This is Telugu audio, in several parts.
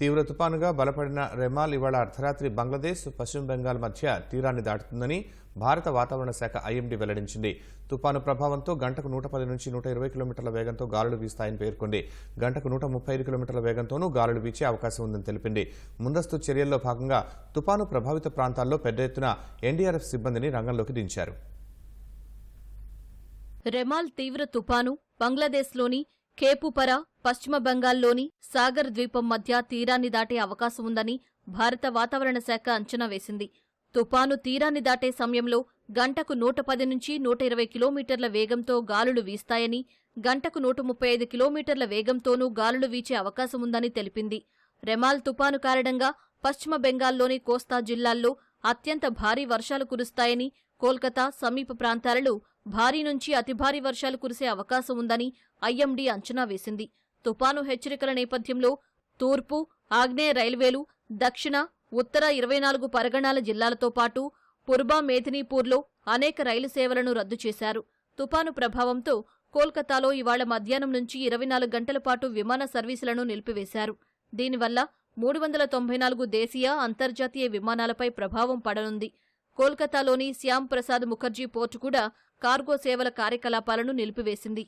తీవ్ర తుపానుగా బలపడిన రెమాల్ ఇవాళ అర్ధరాత్రి బంగ్లాదేశ్ పశ్చిమ బెంగాల్ మధ్య తీరాన్ని దాటుతుందని భారత వాతావరణ శాఖ ఐఎండీ వెల్లడించింది. తుపాను ప్రభావంతో గంటకు నూట పది నుంచి నూట ఇరవై కిలోమీటర్ల వేగంతో గాలులు వీస్తాయని పేర్కొంది. గంటకు నూట ముప్పై ఐదు కిలోమీటర్ల వేగంతోనూ గాలులు వీచే అవకాశం ఉందని తెలిపింది. ముందస్తు చర్యల్లో భాగంగా తుపాను ప్రభావిత ప్రాంతాల్లో పెద్ద ఎత్తున ఎన్డీఆర్ఎఫ్ సిబ్బందిని రంగంలోకి దించారు. రెమాల్ తీవ్ర తుపాను బంగ్లాదేశ్లోని కేపుపర పశ్చిమ బెంగాల్లోని సాగర్ ద్వీపం మధ్య తీరాన్ని దాటే అవకాశం ఉందని భారత వాతావరణ శాఖ అంచనా వేసింది. తుపాను తీరాన్ని దాటే సమయంలో గంటకు నూట పది నుంచి నూట ఇరవై కిలోమీటర్ల వేగంతో గాలులు వీస్తాయని గంటకు నూట ముప్పై ఐదు కిలోమీటర్ల వేగంతోనూ గాలులు వీచే అవకాశం ఉందని తెలిపింది. రెమాల్ తుపాను కారణంగా పశ్చిమ బెంగాల్లోని కోస్తా జిల్లాల్లో అత్యంత భారీ వర్షాలు కురుస్తాయని కోల్కతా సమీప ప్రాంతాలలో భారీ నుంచి అతి భారీ వర్షాలు కురిసే అవకాశం ఉందని ఐఎండీ అంచనా వేసింది. తుపాను హెచ్చరికల నేపథ్యంలో తూర్పు ఆగ్నేయ రైల్వేలు దక్షిణ ఉత్తర ఇరవై నాలుగు పరగణాల జిల్లాలతో పాటు పుర్బా మేదినీపూర్లో అనేక రైలు సేవలను రద్దు చేశారు. తుపాను ప్రభావంతో కోల్కతాలో ఇవాళ మధ్యాహ్నం నుంచి ఇరవై నాలుగు గంటల పాటు విమాన సర్వీసులను నిలిపివేశారు. దీనివల్ల మూడు వందల తొంభై నాలుగు దేశీయ అంతర్జాతీయ విమానాలపై ప్రభావం పడనుంది. కోల్కతాలోని శ్యామ్ ప్రసాద్ ముఖర్జీ పోర్టు కూడా కార్గో సేవల కార్యకలాపాలను నిలిపివేసింది.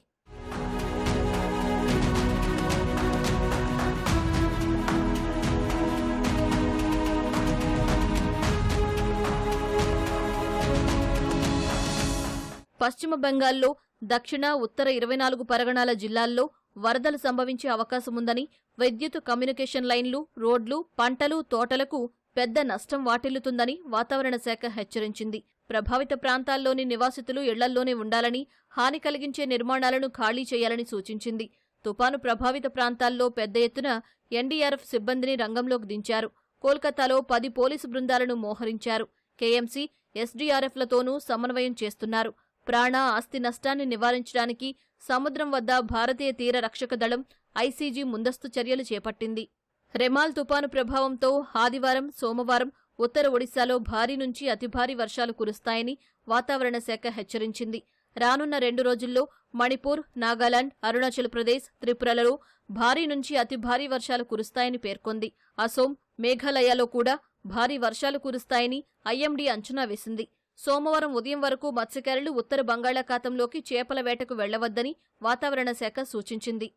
పశ్చిమ బెంగాల్లో దక్షిణ ఉత్తర ఇరవై నాలుగు పరగణాల జిల్లాల్లో వరదలు సంభవించే అవకాశముందని విద్యుత్ కమ్యూనికేషన్ లైన్లు రోడ్లు పంటలు తోటలకు పెద్ద నష్టం వాటిల్లుతుందని వాతావరణ శాఖ హెచ్చరించింది. ప్రభావిత ప్రాంతాల్లోని నివాసితులు ఇళ్ళల్లోనే ఉండాలని హాని కలిగించే నిర్మాణాలను ఖాళీ చేయాలని సూచించింది. తుపాను ప్రభావిత ప్రాంతాల్లో పెద్ద ఎత్తున ఎన్డీఆర్ఎఫ్ సిబ్బందిని రంగంలోకి దించారు. కోల్కతాలో పది పోలీసు బృందాలను మోహరించారు. కేఎంసీ ఎస్డీఆర్ఎఫ్లతోనూ సమన్వయం చేస్తున్నారు. ప్రాణ ఆస్తి నష్టాన్ని నివారించడానికి సముద్రం వద్ద భారతీయ తీర రక్షక దళం ఐసీజీ ముందస్తు చర్యలు చేపట్టింది. రెమాల్ తుపాను ప్రభావంతో ఆదివారం సోమవారం ఉత్తర ఒడిశాలో భారీ నుంచి అతి భారీ వర్షాలు కురుస్తాయని వాతావరణ శాఖ హెచ్చరించింది. రానున్న రెండు రోజుల్లో మణిపూర్ నాగాలాండ్ అరుణాచల్ ప్రదేశ్ త్రిపురలలో భారీ నుంచి అతి భారీ వర్షాలు కురుస్తాయని పేర్కొంది. అసోం మేఘాలయలో కూడా భారీ వర్షాలు కురుస్తాయని ఐఎండీ అంచనా వేసింది. సోమవారం ఉదయం వరకు మత్స్యకారులు ఉత్తర బంగాళాఖాతంలోకి చేపల వేటకు వెళ్ళవద్దని వాతావరణ శాఖ సూచించింది.